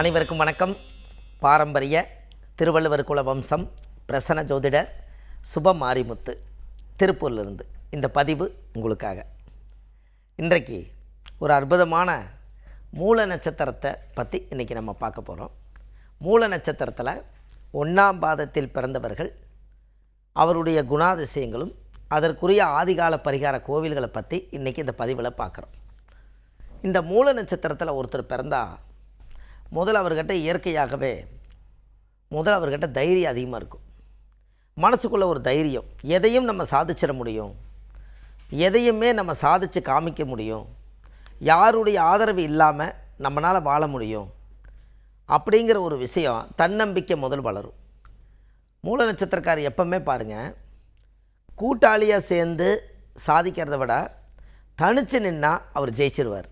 அனைவருக்கும் வணக்கம். பாரம்பரிய திருவள்ளுவர் குல வம்சம் பிரசன்ன ஜோதிடர் சுப மாரிமுத்து திருப்பூர்லேருந்து இந்த பதிவு உங்களுக்காக. இன்றைக்கு ஒரு அற்புதமான மூல நட்சத்திரத்தை பற்றி இன்றைக்கி நம்ம பார்க்க போகிறோம் மூல நட்சத்திரத்தில் ஒன்றாம் பாதத்தில் பிறந்தவர்கள் அவருடைய குணாதிசயங்களும் அதற்குரிய ஆதிகால பரிகார கோவில்களை பற்றி இன்றைக்கி இந்த பதிவில் பார்க்குறோம். இந்த மூல நட்சத்திரத்தில் ஒருத்தர் பிறந்தால் முதல் அவர்கிட்ட இயற்கையாகவே முதல் அவர்கிட்ட தைரியம் அதிகமாக இருக்கும். மனசுக்குள்ளே ஒரு தைரியம் எதையும் நம்ம சாதிச்சிட முடியும். எதையுமே நம்ம சாதித்து காமிக்க முடியும். யாருடைய ஆதரவு இல்லாமல் நம்மளால் வாழ முடியும். அப்படிங்கிற ஒரு விஷயம் தன்னம்பிக்கை முதல் வளரும். மூல நட்சத்திரக்கார் எப்பவுமே பாருங்கள் கூட்டாளியாக சேர்ந்து சாதிக்கிறத விட தனிச்சு நின்னா அவர் ஜெயிச்சிருவார்.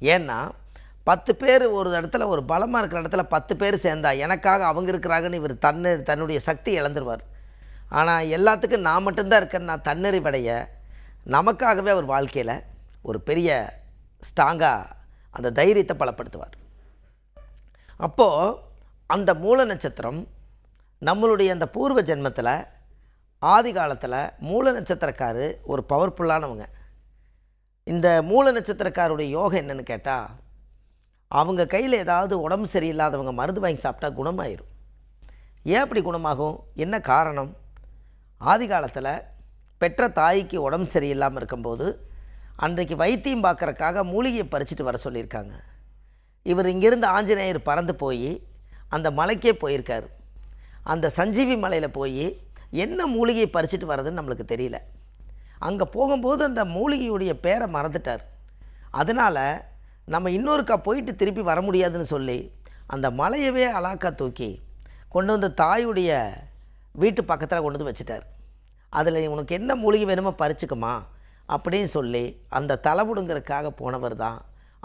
ஏன்னா பத்து பேர் ஒரு இடத்துல ஒரு பலமாக இருக்கிற இடத்துல பத்து பேர் சேர்ந்தா எனக்காக அவங்க இருக்கிறாங்கன்னு இவர் தன்னு தன்னுடைய சக்தி இழந்துருவார். ஆனால் எல்லாத்துக்கும் நான் மட்டும்தான் இருக்கேன்னு நான் தன்னறிவடைய நமக்காகவே அவர் வாழ்க்கையில் ஒரு பெரிய ஸ்ட்ராங்காக அந்த தைரியத்தை பலப்படுத்துவார். அப்போது அந்த மூல நட்சத்திரம் நம்மளுடைய அந்த பூர்வ ஜென்மத்தில் ஆதி காலத்தில் மூல நட்சத்திரக்காரு ஒரு பவர்ஃபுல்லானவங்க இந்த மூல நட்சத்திரக்காருடைய யோகம் என்னென்னு கேட்டால் அவங்க கையில் ஏதாவது உடம்பு சரியில்லாதவங்க மருந்து வாங்கி சாப்பிட்டா குணமாயிரும். ஏன் அப்படி குணமாகும்? என்ன காரணம்? ஆதி காலத்தில் பெற்ற தாய்க்கு உடம்பு சரியில்லாமல் இருக்கும்போது அன்றைக்கு வைத்தியம் பார்க்கறக்காக மூலிகையை பறிச்சுட்டு வர சொல்லியிருக்காங்க. இவர் இங்கிருந்து ஆஞ்சநேயர் பறந்து போய் அந்த மலைக்கே போயிருக்கார். அந்த சஞ்சீவி மலையில் போய் என்ன மூலிகையை பறிச்சுட்டு வர்றதுன்னு நம்மளுக்கு தெரியல. அங்கே போகும்போது அந்த மூலிகையுடைய பேரை மறந்துட்டார். அதனால் நம்ம இன்னொருக்கா போயிட்டு திருப்பி வர முடியாதுன்னு சொல்லி அந்த மலையவே அலாக்கா தூக்கி கொண்டு வந்து தாயுடைய வீட்டு பக்கத்தில் கொண்டு வந்து வச்சுட்டார். அதில் உனக்கு என்ன மூலிகை வேணுமோ பறிச்சுக்குமா அப்படின்னு சொல்லி அந்த தலைவுடுங்கிறதுக்காக போனவர் தான்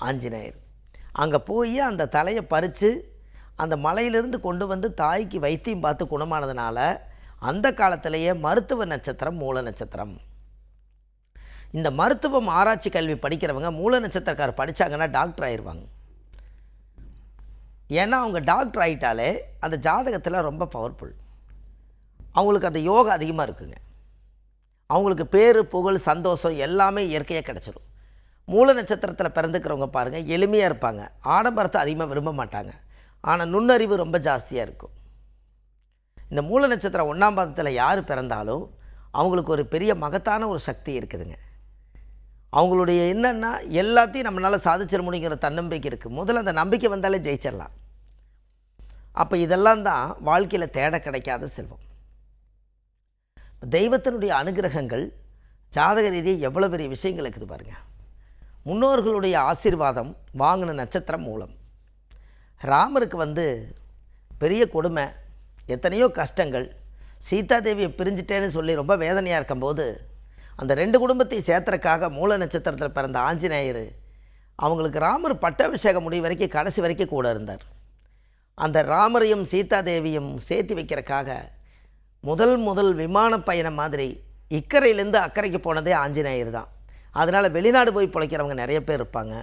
ஆஞ்சநேயர். அங்கே போய் அந்த தலையை பறித்து அந்த மலையிலிருந்து கொண்டு வந்து தாய்க்கு வைத்தியம் பார்த்து குணமானதுனால அந்த காலத்திலேயே மருத்துவ நட்சத்திரம் மூல நட்சத்திரம். இந்த மருத்துவம் ஆராய்ச்சி கல்வி படிக்கிறவங்க மூல நட்சத்திரக்கார் படித்தாங்கன்னா டாக்டர் ஆயிடுவாங்க ஏன்னா அவங்க டாக்டர் ஆகிட்டாலே அந்த ஜாதகத்தில் ரொம்ப பவர்ஃபுல் அவங்களுக்கு அந்த யோகா அதிகமாக இருக்குங்க. அவங்களுக்கு பேர் புகழ் சந்தோஷம் எல்லாமே இயற்கையாக கிடச்சிரும். மூல நட்சத்திரத்தில் பிறந்துக்கிறவங்க பாருங்கள் எளிமையாக இருப்பாங்க. ஆடம்பரத்தை அதிகமாக விரும்ப மாட்டாங்க. ஆனால் நுண்ணறிவு ரொம்ப ஜாஸ்தியாக இருக்கும். இந்த மூல நட்சத்திரம் ஒன்றாம் பாதத்தில் யார் பிறந்தாலும் அவங்களுக்கு ஒரு பெரிய மகத்தான ஒரு சக்தி இருக்குதுங்க. அவங்களுடைய என்னென்னா எல்லாத்தையும் நம்மளால் சாதிச்சிட முடியுங்கிற தன்னம்பிக்கை இருக்குது முதல்ல அந்த நம்பிக்கை வந்தாலே ஜெயிச்சிடலாம். அப்போ இதெல்லாம் தான் வாழ்க்கையில் தேட கிடைக்காத செல்வம். தெய்வத்தினுடைய அனுகிரகங்கள் ஜாதக ரீதியாக எவ்வளோ பெரிய விஷயங்கள் இருக்குது பாருங்கள் முன்னோர்களுடைய ஆசீர்வாதம் வாங்கின நட்சத்திரம் மூலம். ராமருக்கு வந்து பெரிய கொடுமை எத்தனையோ கஷ்டங்கள் சீதாதேவியை பிரிஞ்சிட்டேன்னு சொல்லி ரொம்ப வேதனையாக இருக்கும்போது அந்த ரெண்டு குடும்பத்தை சேர்த்துறக்காக மூல நட்சத்திரத்தில் பிறந்த ஆஞ்சநேயர் அவங்களுக்கு ராமர் பட்டாபிஷேகம் முடிவு வரைக்கும் கடைசி வரைக்கும் கூட இருந்தார். அந்த ராமரையும் சீதாதேவியும் சேர்த்து வைக்கிறக்காக முதல் முதல் விமான பயணம் மாதிரி இக்கரையிலேருந்து அக்கறைக்கு போனதே ஆஞ்சநேயர் தான். அதனால் வெளிநாடு போய் பிழைக்கிறவங்க நிறைய பேர் இருப்பாங்க.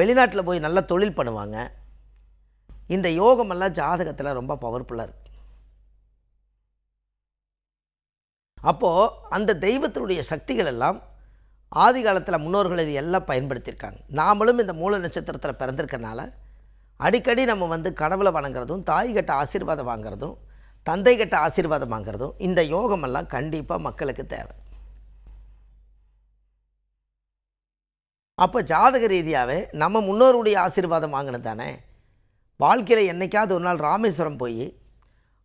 வெளிநாட்டில் போய் நல்லா தொழில் பண்ணுவாங்க. இந்த யோகமெல்லாம் ஜாதகத்தில் ரொம்ப பவர்ஃபுல்லாக இருக்குது அப்போது அந்த தெய்வத்தினுடைய சக்திகள் எல்லாம் ஆதி காலத்தில் முன்னோர்கள் இது எல்லாம் பயன்படுத்தியிருக்காங்க. நாமளும் இந்த மூல நட்சத்திரத்தில் பிறந்திருக்கனால அடிக்கடி நம்ம வந்து கடவுளை வணங்குறதும் தாய் கிட்ட ஆசீர்வாதம் வாங்குறதும் தந்தை கிட்ட ஆசீர்வாதம் வாங்குறதும் இந்த யோகமெல்லாம் கண்டிப்பாக மக்களுக்கு தேவை. அப்போ ஜாதக ரீதியாகவே நம்ம முன்னோருடைய ஆசீர்வாதம் வாங்கினது தானே? வாழ்க்கையில் என்னைக்காவது ஒரு நாள் ராமேஸ்வரம் போய்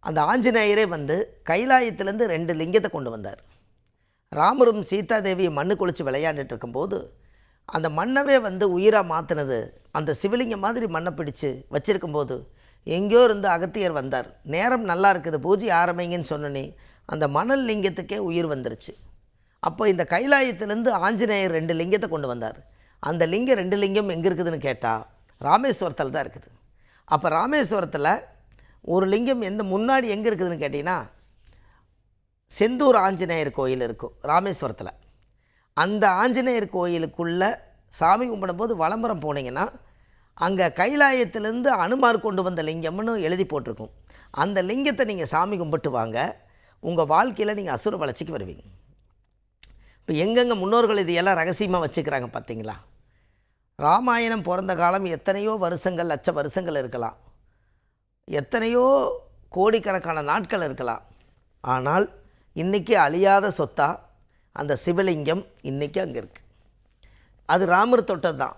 அந்த ஆஞ்சநேயரே வந்து கைலாயத்திலேருந்து ரெண்டு லிங்கத்தை கொண்டு வந்தார். ராமரும் சீதாதேவியை மண்ணு குளித்து விளையாண்டுட்டு இருக்கும்போது அந்த மண்ணவே வந்து உயிராக மாற்றினது அந்த சிவலிங்கம் மாதிரி மண்ணை பிடிச்சு வச்சிருக்கும்போது எங்கேயோ இருந்து அகத்தியர் வந்தார். நேரம் நல்லா இருக்குது பூஜை ஆரம்பிங்கன்னு சொன்னனே அந்த மணல் லிங்கத்துக்கே உயிர் வந்துருச்சு. அப்போ இந்த கைலாயத்திலேருந்து ஆஞ்சநேயர் ரெண்டு லிங்கத்தை கொண்டு வந்தார். அந்த லிங்கம் ரெண்டு லிங்கம் எங்கே இருக்குதுன்னு கேட்டால் ராமேஸ்வரத்தில் தான் இருக்குது. அப்போ ராமேஸ்வரத்தில் ஒரு லிங்கம் எந்த முன்னாடி எங்கே இருக்குதுன்னு கேட்டிங்கன்னா செந்தூர் ஆஞ்சநேயர் கோயில் இருக்கும் ராமேஸ்வரத்தில். அந்த ஆஞ்சநேயர் கோயிலுக்குள்ளே சாமி கும்பிடும்போது வலம்பரம் போனீங்கன்னா அங்கே கைலாயத்திலேருந்து அனுமார் கொண்டு வந்த லிங்கம்னு எழுதி போட்டிருக்கும். அந்த லிங்கத்தை நீங்கள் சாமி கும்பிட்டு வாங்க உங்கள் வாழ்க்கையில் நீங்கள் அசுர வளர்ச்சிக்கு வருவீங்க. இப்போ எங்கெங்கே முன்னோர்கள் இது எல்லாம் ரகசியமாக வச்சுக்கிறாங்க பார்த்தீங்களா ராமாயணம் பிறந்த காலம் எத்தனையோ வருஷங்கள் லட்ச வருஷங்கள் இருக்கலாம். எத்தனையோ கோடிக்கணக்கான நாட்கள் இருக்கலாம். ஆனால் இன்றைக்கி அழியாத சொத்தா அந்த சிவலிங்கம் இன்றைக்கி அங்கே இருக்குது அது ராமர் தொட்டது தான்.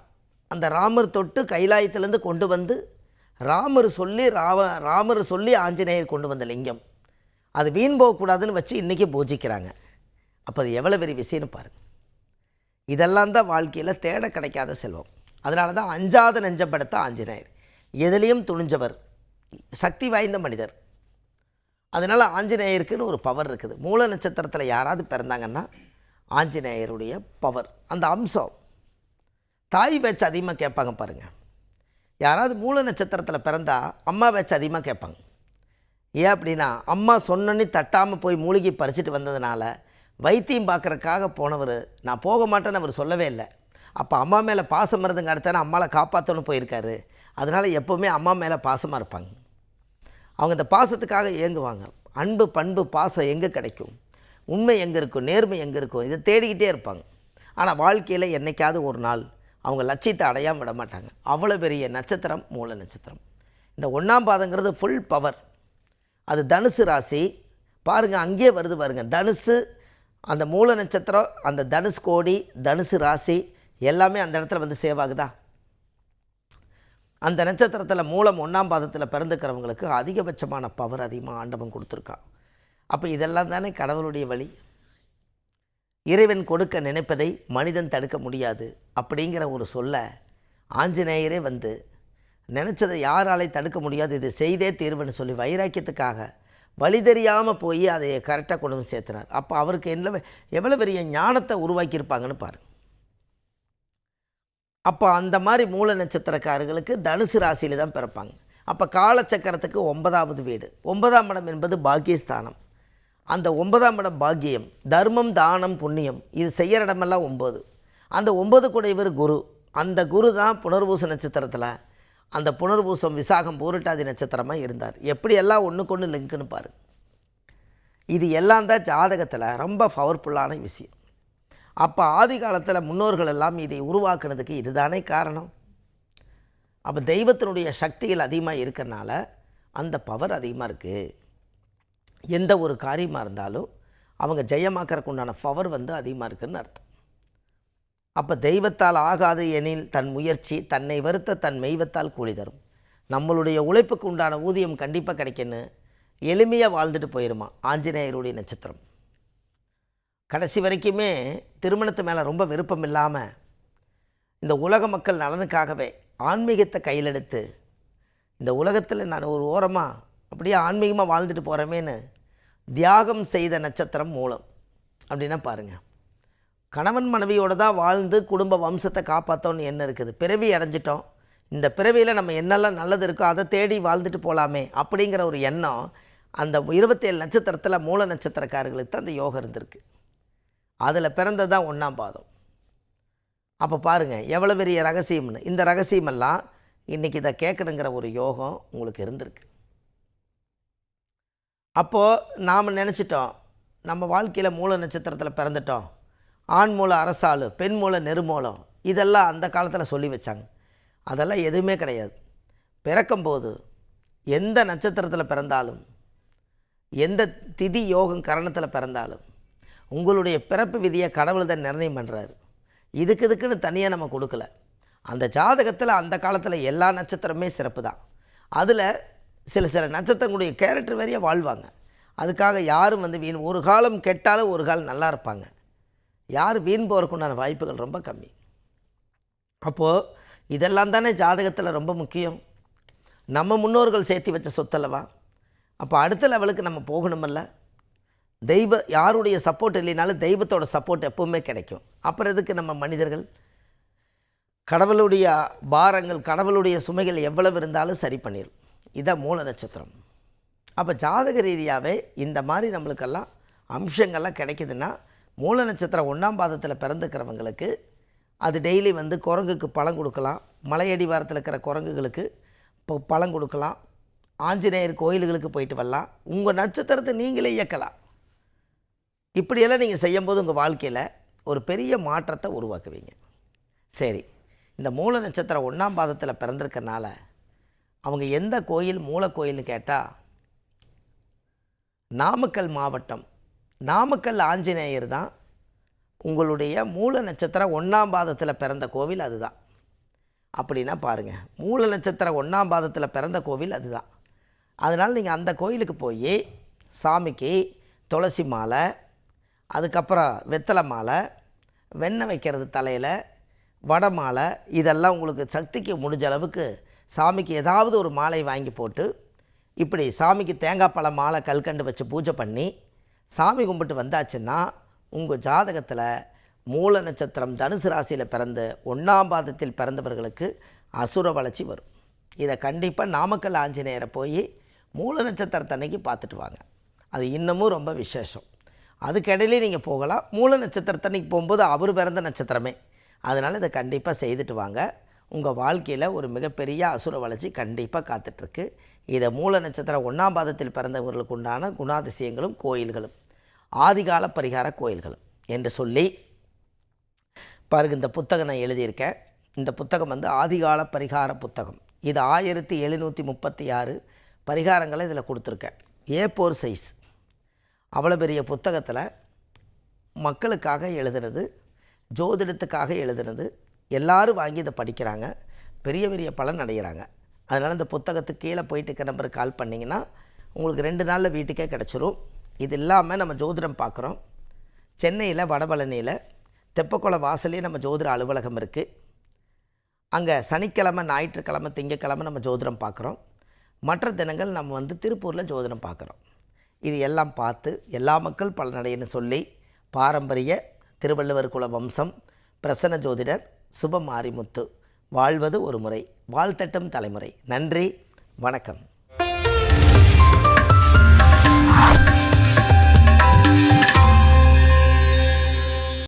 அந்த ராமர் தொட்டு கைலாயத்திலேருந்து கொண்டு வந்து ராமர் சொல்லி ராவ ராமர் சொல்லி ஆஞ்சநேயர் கொண்டு வந்த லிங்கம். அது வீண் போகக்கூடாதுன்னு வச்சு இன்றைக்கி பூஜிக்கிறாங்க. அப்போ அது எவ்வளோ பெரிய விஷயம்னு பாருங்கள் இதெல்லாம் தான் வாழ்க்கையில் தேட கிடைக்காத செல்வம். அதனால தான் அஞ்சாத நெஞ்சப்படுத்த ஆஞ்சநேயர். எதிலையும் துணிஞ்சவர். சக்தி வாய்ந்த மனிதர். அதனால் ஆஞ்சநேயருக்குன்னு ஒரு பவர் இருக்குது. மூல நட்சத்திரத்தில் யாராவது பிறந்தாங்கன்னா ஆஞ்சநேயருடைய பவர் அந்த அம்சம். தாய் பேச்சு அதிகமாக கேட்பாங்க பாருங்கள் யாராவது மூல நட்சத்திரத்தில் பிறந்தா அம்மா பேச்சு அதிகமாக கேட்பாங்க. ஏன் அப்படின்னா அம்மா சொன்னோன்னே தட்டாமல் போய் மூலிகை பறிச்சுட்டு வந்ததுனால வைத்தியம் பார்க்குறக்காக போனவர் நான் போக மாட்டேன்னு அவர் சொல்லவே இல்லை. அப்போ அம்மா மேலே பாசம் இருந்துங்க அடுத்தானே அம்மாவை காப்பாற்றணும் போயிருக்காரு. அதனால் எப்போவுமே அம்மா மேலே பாசமாக இருப்பாங்க. அவங்க இந்த பாசத்துக்காக ஏங்குவாங்க அன்பு பண்பு பாசம் எங்கே கிடைக்கும்? உண்மை எங்கே இருக்கும்? நேர்மை எங்கே இருக்கும்? இதை தேடிக்கிட்டே இருப்பாங்க. ஆனால் வாழ்க்கையில் என்னைக்காவது ஒரு நாள் அவங்க லட்சியத்தை அடையாமல் விட மாட்டாங்க. அவ்வளோ பெரிய நட்சத்திரம் மூல நட்சத்திரம். இந்த ஒன்றாம் பாதங்கிறது ஃபுல் பவர் அது தனுசு ராசி. பாருங்கள் அங்கேயே வருது பாருங்கள் தனுசு அந்த மூல நட்சத்திரம் அந்த தனுஷ் கோடி தனுசு ராசி எல்லாமே அந்த இடத்துல வந்து சேவ் ஆகுதா? அந்த நட்சத்திரத்தில் மூலம் ஒன்றாம் பாதத்தில் பிறந்துக்கிறவங்களுக்கு அதிகபட்சமான பவர் அதிகமாக ஆண்டவன் கொடுத்துருக்கான். அப்போ இதெல்லாம் தானே கடவுளுடைய வழி? இறைவன் கொடுக்க நினைப்பதை மனிதன் தடுக்க முடியாது அப்படிங்கிற ஒரு சொல்ல ஆஞ்சநேயரே வந்து நினச்சதை யாராலே தடுக்க முடியாது இது செய்தே தீர்வுன்னு சொல்லி வைராக்கியத்துக்காக வழி தெரியாமல் போய் அதை கரெக்டாக கொண்டு வந்து சேர்த்துனார் அப்போ அவருக்கு என்ன எவ்வளோ பெரிய ஞானத்தை உருவாக்கியிருப்பாங்கன்னு பாருங்கள் அப்போ அந்த மாதிரி மூல நட்சத்திரக்காரர்களுக்கு தனுசு ராசியில் தான் பிறப்பாங்க. அப்போ காலச்சக்கரத்துக்கு ஒன்பதாவது வீடு. ஒன்பதாம் இடம் என்பது பாக்கியஸ்தானம். அந்த ஒன்பதாம் இடம் பாக்கியம் தர்மம் தானம் புண்ணியம் இது செய்கிற இடமெல்லாம் ஒம்பது அந்த ஒம்பது குடையவர் குரு. அந்த குரு தான் புனர்பூச நட்சத்திரத்தில் அந்த புனர்பூசம் விசாகம் பூரட்டாதி நட்சத்திரமாக இருந்தார். எப்படியெல்லாம் ஒன்றுக்கு ஒன்று லிங்க்குன்னு பாரு இது எல்லாம் தான் ஜாதகத்தில் ரொம்ப பவர்ஃபுல்லான விஷயம். அப்போ ஆதி காலத்தில் முன்னோர்கள் எல்லாம் இதை உருவாக்குனதுக்கு இதுதானே காரணம்? அப்போ தெய்வத்தினுடைய சக்திகள் அதிகமாக இருக்கிறனால அந்த பவர் அதிகமாக இருக்குது எந்த ஒரு காரியமாக இருந்தாலும் அவங்க ஜெயமாக்கறதுக்கு உண்டான பவர் வந்து அதிகமாக இருக்குன்னு அர்த்தம். அப்போ தெய்வத்தால் ஆகாது எனில் தன் முயற்சி தன்னை வருத்த தன் மெய்வத்தால் கூலி தரும். நம்மளுடைய உழைப்புக்கு உண்டான ஊதியம் கண்டிப்பாக கிடைக்குன்னு எளிமையாக வாழ்ந்துட்டு போயிருமா? ஆஞ்சநேயருடைய நட்சத்திரம். கடைசி வரைக்குமே திருமணத்து மேலே ரொம்ப விருப்பம் இல்லாமல் இந்த உலக மக்கள் நலனுக்காகவே ஆன்மீகத்தை கையிலெடுத்து இந்த உலகத்தில் நான் ஒரு ஓரமாக அப்படியே ஆன்மீகமாக வாழ்ந்துட்டு போகிறமேன்னு தியாகம் செய்த நட்சத்திரம் மூலம் அப்படின்னா பாருங்கள் கணவன் மனைவியோடு தான் வாழ்ந்து குடும்ப வம்சத்தை காப்பாற்றோன்னு என்ன இருக்குது. பிறவி அடைஞ்சிட்டோம். இந்த பிறவியில் நம்ம என்னெல்லாம் நல்லது இருக்கோ அதை தேடி வாழ்ந்துட்டு போகலாமே அப்படிங்கிற ஒரு எண்ணம் அந்த இருபத்தேழு நட்சத்திரத்தில் மூல நட்சத்திரக்காரர்களுக்கு தான் அந்த யோகம் இருந்திருக்கு. அதில் பிறந்தது தான் ஒன்றாம் பாதம். அப்போ பாருங்கள் எவ்வளோ பெரிய ரகசியம்னு. இந்த ரகசியமெல்லாம் இன்றைக்கி இதை கேட்கணுங்கிற ஒரு யோகம் உங்களுக்கு இருந்திருக்கு. அப்போது நாம் நினச்சிட்டோம் நம்ம வாழ்க்கையில் மூல நட்சத்திரத்தில் பிறந்துட்டோம். ஆண் மூல அரசாளு பெண் மூல நெருமூலம் இதெல்லாம் அந்த காலத்தில் சொல்லி வச்சாங்க. அதெல்லாம் எதுவுமே கிடையாது. பிறக்கும்போது எந்த நட்சத்திரத்தில் பிறந்தாலும் எந்த திதி யோகம் கரணத்தில் பிறந்தாலும் உங்களுடைய பிறப்பு விதியை கடவுள் தான் நிர்ணயம் பண்ணுறாரு இதுக்கு இதுக்குன்னு தனியாக நம்ம கொடுக்கல. அந்த ஜாதகத்தில் அந்த காலத்தில் எல்லா நட்சத்திரமே சிறப்பு தான். அதில் சில சில நட்சத்திரங்களுடைய கேரக்டர் வரைய வாழ்வாங்க. அதுக்காக யாரும் வந்து வீண் ஒரு காலம் கெட்டாலும் ஒரு காலம் நல்லா இருப்பாங்க. யார் வீண் போகிறக்குண்டான வாய்ப்புகள் ரொம்ப கம்மி. அப்போது இதெல்லாம் தானே ஜாதகத்தில் ரொம்ப முக்கியம். நம்ம முன்னோர்கள் சேர்த்து வச்ச சொத்தல்லவா? அப்போ அடுத்த லெவலுக்கு நம்ம போகணுமல்ல? தெய்வ யாருடைய சப்போர்ட் இல்லைனாலும் தெய்வத்தோட சப்போர்ட் எப்பவுமே கிடைக்கும். அப்புறம் எதுக்கு நம்ம மனிதர்கள்? கடவுளுடைய பாரங்கள் கடவுளுடைய சுமைகள் எவ்வளவு இருந்தாலும் சரி பண்ணிடும் இதான் மூல நட்சத்திரம். அப்போ ஜாதக ரீதியாகவே இந்த மாதிரி நம்மளுக்கெல்லாம் அம்சங்கள்லாம் கிடைக்குதுன்னா மூல நட்சத்திரம் ஒன்றாம் பாதத்தில் பிறந்துக்கிறவங்களுக்கு அது டெய்லி வந்து குரங்குக்கு பழம் கொடுக்கலாம். மலையடிவாரத்தில் இருக்கிற குரங்குகளுக்கு இப்போ பழம் கொடுக்கலாம். ஆஞ்சநேயர் கோயில்களுக்கு போயிட்டு வரலாம். உங்கள் நட்சத்திரத்தை நீங்களே இயக்கலாம். இப்படியெல்லாம் நீங்கள் செய்யும்போது உங்கள் வாழ்க்கையில் ஒரு பெரிய மாற்றத்தை உருவாக்குவீங்க. சரி இந்த மூல நட்சத்திரம் ஒன்றாம் பாதத்தில் பிறந்திருக்கனால அவங்க எந்த கோயில் மூல கோயில்னு கேட்டால் நாமக்கல் மாவட்டம். நாமக்கல் ஆஞ்சநேயர் தான் உங்களுடைய மூல நட்சத்திரம் ஒன்றாம் பாதத்தில் பிறந்த கோவில் அதுதான். அப்படின்னா பாருங்கள் மூல நட்சத்திரம் ஒன்றாம் பாதத்தில் பிறந்த கோவில் அதுதான். அதனால் நீங்கள் அந்த கோயிலுக்கு போய் சாமிக்கு துளசி மாலை அதுக்கப்புறம் வெத்தலை மாலை வெண்ணெய் வைக்கிறது தலையில் வடை மாலை இதெல்லாம் உங்களுக்கு சக்திக்கு முடிஞ்ச அளவுக்கு சாமிக்கு ஏதாவது ஒரு மாலை வாங்கி போட்டு இப்படி சாமிக்கு தேங்காய் பழ மாலை கல்கண்டு வச்சு பூஜை பண்ணி சாமி கும்பிட்டு வந்தாச்சுன்னா உங்கள் ஜாதகத்தில் மூல நட்சத்திரம் தனுசு ராசியில் பிறந்து ஒன்றாம் பாதத்தில் பிறந்தவர்களுக்கு அசுர வளர்ச்சி வரும். இதை கண்டிப்பாக நாமக்கல் ஆஞ்சநேயரை போய் மூல நட்சத்திரத்தன்னைக்கு பார்த்துட்டு வாங்க. அது இன்னமும் ரொம்ப விசேஷம். அதுக்கடையிலே நீங்கள் போகலாம். மூல நட்சத்திரத்தன்னைக்கு போகும்போது அவர் பிறந்த நட்சத்திரமே. அதனால் இதை கண்டிப்பாக செய்துட்டு வாங்க. உங்கள் வாழ்க்கையில் ஒரு மிகப்பெரிய அசுர வளர்ச்சி கண்டிப்பாக காத்துட்ருக்கு. இதை மூல நட்சத்திரம் ஒன்றாம் பாதத்தில் பிறந்தவர்களுக்கு உண்டான குணாதிசயங்களும் கோயில்களும் ஆதிகால பரிகார கோயில்களும் என்று சொல்லி பாருங்க இந்த புத்தகம் நான் எழுதியிருக்கேன். இந்த புத்தகம் வந்து ஆதிகால பரிகார புத்தகம். இது ஆயிரத்தி எழுநூற்றி முப்பத்தி ஆறு பரிகாரங்களை இதில் கொடுத்துருக்கேன். ஏ போர் சைஸ் அவ்வளோ பெரிய புத்தகத்தில் மக்களுக்காக எழுதுனது ஜோதிடத்துக்காக எழுதுனது எல்லாரும் வாங்கி இதை படிக்கிறாங்க பெரிய பெரிய பலன் அடைகிறாங்க அதனால் இந்த புத்தகத்துக்கு கீழே போயிட்டு இருக்க நம்பருக்கு கால் பண்ணிங்கன்னா உங்களுக்கு ரெண்டு நாளில் வீட்டுக்கே கிடச்சிரும். இது இல்லாமல் நம்ம ஜோதிடம் பார்க்குறோம் சென்னையில் வடபழனியில் தெப்பக்குளம் வாசலே நம்ம ஜோதிட அலுவலகம் இருக்குது அங்கே சனிக்கிழமை ஞாயிற்றுக்கிழமை திங்கக்கிழமை நம்ம ஜோதிடம் பார்க்குறோம் மற்ற தினங்கள் நம்ம வந்து திருப்பூரில் ஜோதிடம் பார்க்குறோம் இது எல்லாம் பார்த்து எல்லா மக்கள் பலனடையன்னு சொல்லி பாரம்பரிய திருவள்ளுவர் குல வம்சம் பிரசன்ன ஜோதிடர் சுப மாரிமுத்து வாழ்வது ஒரு முறை வாழ்த்தட்டும் தலைமுறை. நன்றி வணக்கம்.